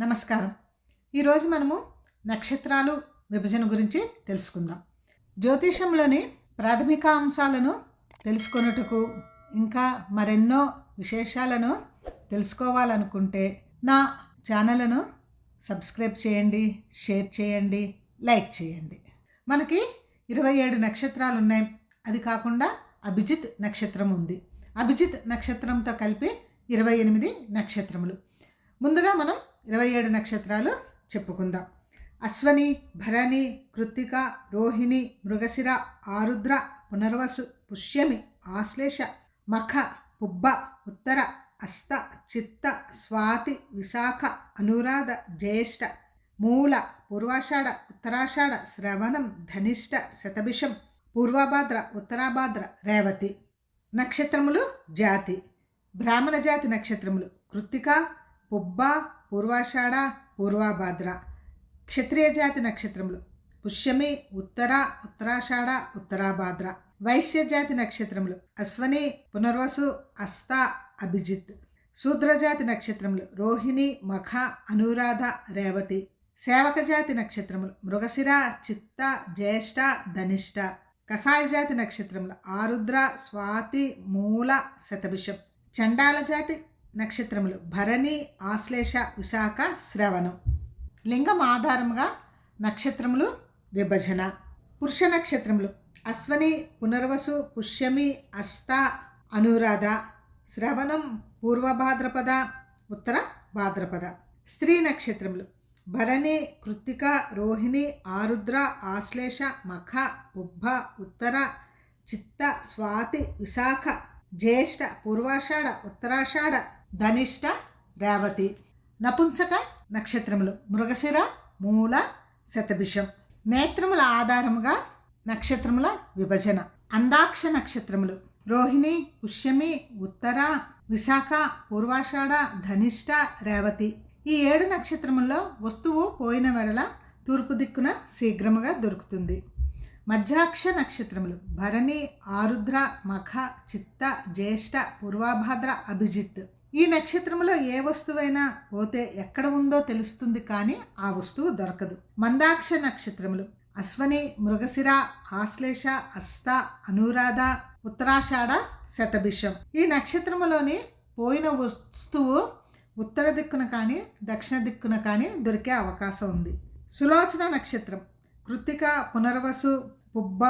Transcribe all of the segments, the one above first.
నమస్కారం. ఈరోజు మనము నక్షత్రాలు విభజన గురించి తెలుసుకుందాం. జ్యోతిషంలోని ప్రాథమిక అంశాలను తెలుసుకొనుటకు ఇంకా మరెన్నో విశేషాలను తెలుసుకోవాలనుకుంటే నా ఛానల్ను సబ్స్క్రైబ్ చేయండి షేర్ చేయండి లైక్ చేయండి. మనకి ఇరవై ఏడు నక్షత్రాలు ఉన్నాయి. అది కాకుండా అభిజిత్ నక్షత్రం ఉంది. అభిజిత్ నక్షత్రంతో కలిపి ఇరవై ఎనిమిది నక్షత్రములు. ముందుగా మనం ఇరవై ఏడు నక్షత్రాలు చెప్పుకుందాం. అశ్వని భరణి కృత్తిక రోహిణి మృగశిర ఆరుద్ర పునర్వసు పుష్యమి ఆశ్లేష మఖ పుబ్బ ఉత్తర అస్త చిత్త స్వాతి విశాఖ అనురాధ జ్యేష్ఠ మూల పూర్వాషాఢ ఉత్తరాషాఢ శ్రవణం ధనిష్ట శతభిషం పూర్వభాద్ర ఉత్తరాభాద్ర రేవతి. నక్షత్రములు జాతి. బ్రాహ్మణ జాతి నక్షత్రములు కృత్తిక పుబ్బ పూర్వాషాఢ పూర్వభాద్ర. క్షత్రియ జాతి నక్షత్రములు. పుష్యమి ఉత్తర ఉత్తరాషాఢ ఉత్తరాభాద్ర. వైశ్య జాతి నక్షత్రములు. అశ్వని పునర్వసు అస్త అభిజిత్. శూద్రజాతి నక్షత్రములు. రోహిణి మఖ అనురాధ రేవతి. సేవక జాతి నక్షత్రములు. మృగశిర చిత్త జ్యేష్ఠ ధనిష్ట కషాయ జాతి నక్షత్రములు. ఆరుద్ర స్వాతి మూల శతభిషం. చండాల జాతి నక్షత్రములు. భరణి ఆశ్లేష విశాఖ శ్రవణం. లింగం ఆధారముగా నక్షత్రములు విభజన. పురుష నక్షత్రములు. అశ్వని పునర్వసు పుష్యమి అస్త అనురాధ. శ్రవణం పూర్వభాద్రపద ఉత్తర భాద్రపద. స్త్రీ నక్షత్రములు. భరణి కృత్తిక రోహిణి ఆరుద్ర ఆశ్లేష మఖ ఉబ్బ ఉత్తర చిత్త స్వాతి విశాఖ జ్యేష్ఠ పూర్వాషాఢ ఉత్తరాషాఢ ధనిష్ట రేవతి. నపుంసక నక్షత్రములు. మృగశిర మూల శతభిషం. నేత్రముల ఆధారముగా నక్షత్రముల విభజన. అందాక్ష నక్షత్రములు. రోహిణి పుష్యమి ఉత్తర విశాఖ పూర్వాషాఢ ధనిష్ట రేవతి. ఈ ఏడు నక్షత్రముల్లో వస్తువు పోయిన వెడల తూర్పు దిక్కున శీఘ్రముగా దొరుకుతుంది. మధ్యాక్ష నక్షత్రములు. భరణి ఆరుద్ర మఖ చిత్త జ్యేష్ఠ పూర్వాభాద్ర అభిజిత్. ఈ నక్షత్రములో ఏ వస్తువైనా పోతే ఎక్కడ ఉందో తెలుస్తుంది కానీ ఆ వస్తువు దొరకదు. మందాక్ష నక్షత్రములు. అశ్వని మృగశిర ఆశ్లేష అస్త అనురాధ ఉత్తరాషాఢ శతభిషం. ఈ నక్షత్రములోని పోయిన వస్తువు ఉత్తర దిక్కున కానీ దక్షిణ దిక్కున కానీ దొరికే అవకాశం ఉంది. సులోచన నక్షత్రం. కృత్తిక పునర్వసు పుబ్బ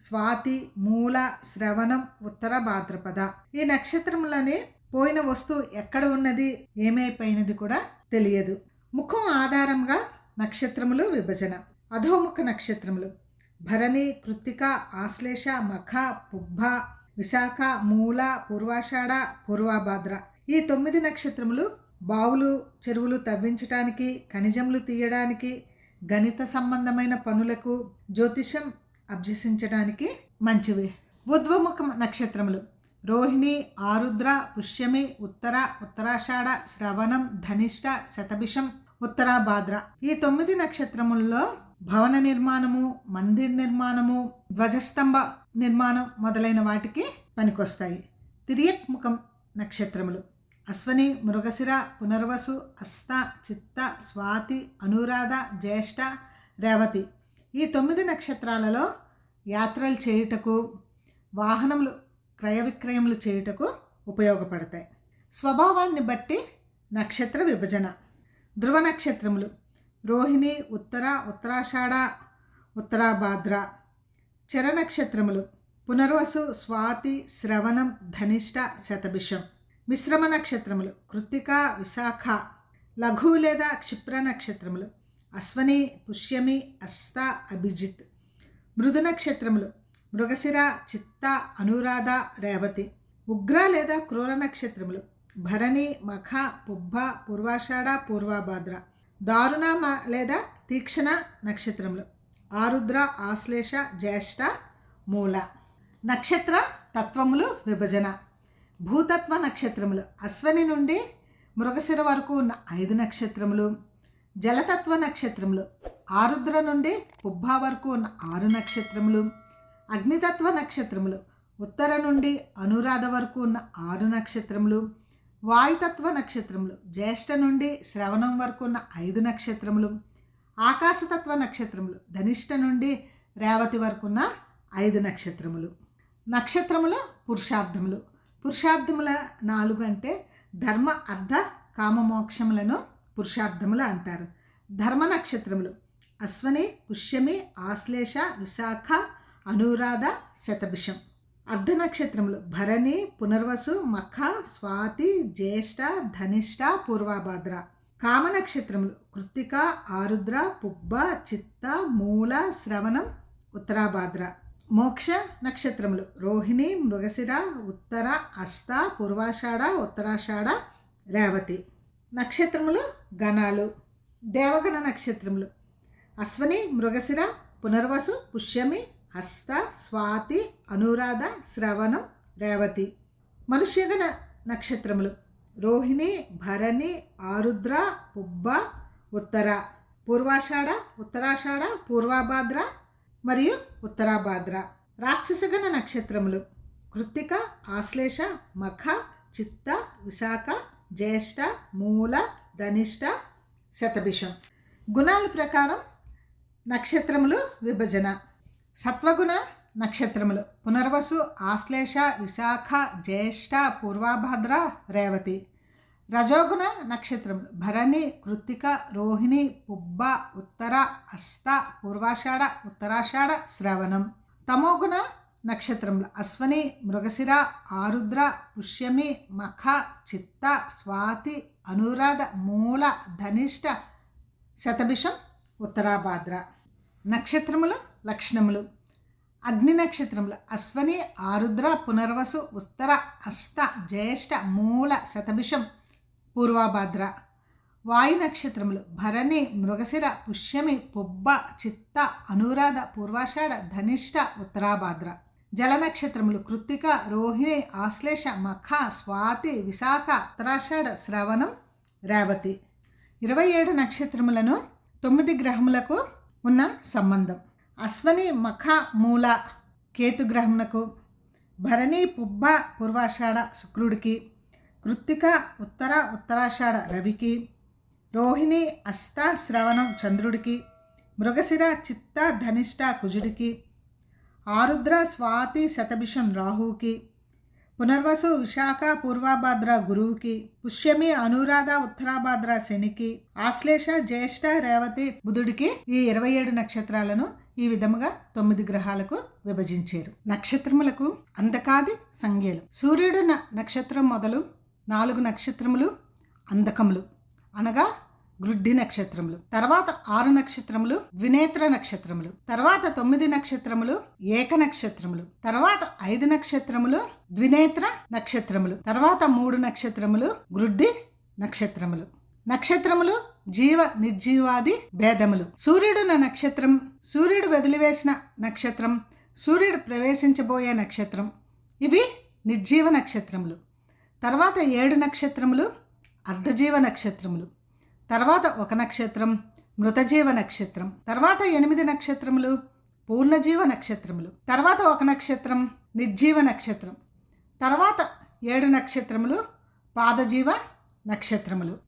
స్వాతి మూల శ్రవణం ఉత్తర భాద్రపద. ఈ నక్షత్రములని పోయిన వస్తువు ఎక్కడ ఉన్నది ఏమైపోయినది కూడా తెలియదు. ముఖం ఆధారంగా నక్షత్రములు విభజన. అధోముఖ నక్షత్రములు. భరణి కృత్తిక ఆశ్లేష మఖ పుబ్బ విశాఖ మూల పూర్వాషాఢ పూర్వభాద్ర. ఈ తొమ్మిది నక్షత్రములు బావులు చెరువులు తవ్వించడానికి ఖనిజములు తీయడానికి గణిత సంబంధమైన పనులకు జ్యోతిషం అభ్యసించడానికి మంచివి. ఉద్వముఖ నక్షత్రములు. రోహిణి ఆరుద్ర పుష్యమి ఉత్తర ఉత్తరాషాఢ శ్రవణం ధనిష్ట శతభిషం ఉత్తరాభాద్ర. ఈ తొమ్మిది నక్షత్రములలో భవన నిర్మాణము మందిర్ నిర్మాణము ధ్వజస్తంభ నిర్మాణం మొదలైన వాటికి పనికొస్తాయి. తిరియత్ముఖం నక్షత్రములు. అశ్వని మృగశిర పునర్వసు అస్త చిత్త స్వాతి అనురాధ జ్యేష్ఠ రేవతి. ఈ తొమ్మిది నక్షత్రాలలో యాత్రలు చేయుటకు వాహనములు క్రయ విక్రయములు చేయుటకు ఉపయోగపడతాయి. స్వభావాన్ని బట్టి నక్షత్ర విభజన. ధ్రువ నక్షత్రములు. రోహిణి ఉత్తర ఉత్తరాషాఢ ఉత్తరాభాద్ర. చర నక్షత్రములు. పునర్వసు స్వాతి శ్రవణం ధనిష్ట శతభిషం. మిశ్రమ నక్షత్రములు. కృత్తిక విశాఖ. లఘు లేదా క్షిప్ర నక్షత్రములు. అశ్వని పుష్యమి అస్త అభిజిత్. మృదు నక్షత్రములు. మృగశిర చిత్త అనురాధ రేవతి ఉగ్ర లేదా క్రూర నక్షత్రములు భరణి మఖ పుబ్బ పూర్వాషాఢ పూర్వభాద్ర దారుణ లేదా తీక్షణ నక్షత్రములు ఆరుద్ర ఆశ్లేష జ్యేష్ఠ మూల. నక్షత్ర తత్వములు విభజన భూతత్వ నక్షత్రములు అశ్వని నుండి మృగశిర వరకు ఉన్న ఐదు నక్షత్రములు జలతత్వ నక్షత్రములు ఆరుద్ర నుండి పుబ్బ వరకు ఉన్న ఆరు నక్షత్రములు అగ్నితత్వ నక్షత్రములు. ఉత్తర నుండి అనురాధ వరకు ఉన్న ఆరు నక్షత్రములు. వాయుతత్వ నక్షత్రములు. జ్యేష్ఠ నుండి శ్రవణం వరకు ఉన్న ఐదు నక్షత్రములు. ఆకాశతత్వ నక్షత్రములు. ధనిష్ట నుండి రేవతి వరకు ఉన్న ఐదు నక్షత్రములు. నక్షత్రముల పురుషార్థములు. పురుషార్థముల నాలుగు అంటే ధర్మ అర్ధ కామమోక్షములను పురుషార్థములు అంటారు. ధర్మ నక్షత్రములు. అశ్వని పుష్యమి ఆశ్లేష విశాఖ అనురాధ శతభిషం. అర్ధ నక్షత్రములు భరణి పునర్వసు మఖ స్వాతి జ్యేష్ఠ ధనిష్ట పూర్వభాద్ర. కామ నక్షత్రములు కృత్తిక ఆరుద్ర పుబ్బ చిత్త మూల శ్రవణం ఉత్తరాభాద్ర. మోక్ష నక్షత్రములు రోహిణి మృగశిర ఉత్తర అస్త పూర్వాషాఢ ఉత్తరాషాఢ రేవతి. నక్షత్రములు గణాలు దేవగణ నక్షత్రములు. అశ్వని మృగశిర పునర్వసు పుష్యమి హస్త స్వాతి అనురాధ శ్రవణం రేవతి. మనుష్యగణ నక్షత్రములు. రోహిణి భరణి ఆరుద్ర పుబ్బ ఉత్తర. పూర్వాషాఢ ఉత్తరాషాఢ పూర్వభాద్ర మరియు ఉత్తరాభాద్ర. రాక్షసగణ నక్షత్రములు. కృత్తిక ఆశ్లేష మఖ చిత్త విశాఖ జ్యేష్ఠ మూల ధనిష్ట శతభిషం. గుణాల ప్రకారం నక్షత్రములు విభజన. సత్వగుణ నక్షత్రములు. పునర్వసు ఆశ్లేష విశాఖ జ్యేష్ఠ పూర్వాభద్ర రేవతి. రజోగుణ నక్షత్రములు. భరణి కృత్తిక రోహిణి పుబ్బ ఉత్తర అస్త పూర్వాషాఢ ఉత్తరాషాఢ శ్రవణం. తమోగుణ నక్షత్రములు. అశ్వని మృగశిర ఆరుద్ర పుష్యమి మఖ చిత్త స్వాతి అనురాధ మూల ధనిష్ట శతభిషం ఉత్తరాభాద్ర. నక్షత్రములు లక్షణములు. అగ్ని నక్షత్రములు. అశ్వని ఆరుద్ర పునర్వసు ఉత్తర అస్త జ్యేష్ఠ మూల శతభిషం పూర్వభాద్ర. వాయు నక్షత్రములు. భరణి మృగశిర పుష్యమి పొబ్బ చిత్త అనురాధ పూర్వాషాఢ ధనిష్ట ఉత్తరాభాద్ర. జల నక్షత్రములు. కృత్తిక రోహిణి ఆశ్లేష మఖ స్వాతి విశాఖ ఉత్తరాషాఢ శ్రవణం రేవతి. ఇరవై ఏడు నక్షత్రములను తొమ్మిది గ్రహములకు ఉన్న సంబంధం. అశ్వని మఖ మూల కేతుగ్రహమునకు భరణి పుబ్బ పూర్వాషాఢ శుక్రుడికి కృత్తిక ఉత్తర ఉత్తరాషాఢ రవికి రోహిణి అస్త శ్రవణం చంద్రుడికి మృగశిర చిత్త ధనిష్ట కుజుడికి ఆరుద్ర స్వాతి శతభిషం రాహువుకి పునర్వసు విశాఖ పూర్వభాద్ర గురువుకి పుష్యమి అనురాధ ఉత్తరాభాద్ర శనికి ఆశ్లేష జ్యేష్ఠ రేవతి బుధుడికి ఈ ఇరవై ఏడు నక్షత్రాలను ఈ విధముగా తొమ్మిది గ్రహాలకు విభజించారు. నక్షత్రములకు అందకాది సంజ్ఞలు. సూర్యుడు న- నక్షత్రం మొదలు నాలుగు నక్షత్రములు అందకములు అనగా గ్రుడ్డి నక్షత్రములు. తర్వాత ఆరు నక్షత్రములు వినేత్ర నక్షత్రములు. తర్వాత తొమ్మిది నక్షత్రములు ఏక నక్షత్రములు. తర్వాత ఐదు నక్షత్రములు ద్వినేత్ర నక్షత్రములు. తర్వాత మూడు నక్షత్రములు గ్రుడ్డి నక్షత్రములు. నక్షత్రములు జీవ నిర్జీవాది భేదములు. సూర్యుడు నా నక్షత్రం సూర్యుడు వదిలివేసిన నక్షత్రం సూర్యుడు ప్రవేశించబోయే నక్షత్రం. ఇవి నిర్జీవ నక్షత్రములు. తర్వాత ఏడు నక్షత్రములు అర్ధజీవ నక్షత్రములు. తర్వాత ఒక నక్షత్రం మృతజీవ నక్షత్రం. తర్వాత ఎనిమిది నక్షత్రములు పూర్ణజీవ నక్షత్రములు. తర్వాత ఒక నక్షత్రం నిర్జీవ నక్షత్రం. తర్వాత ఏడు నక్షత్రములు పాదజీవ నక్షత్రములు.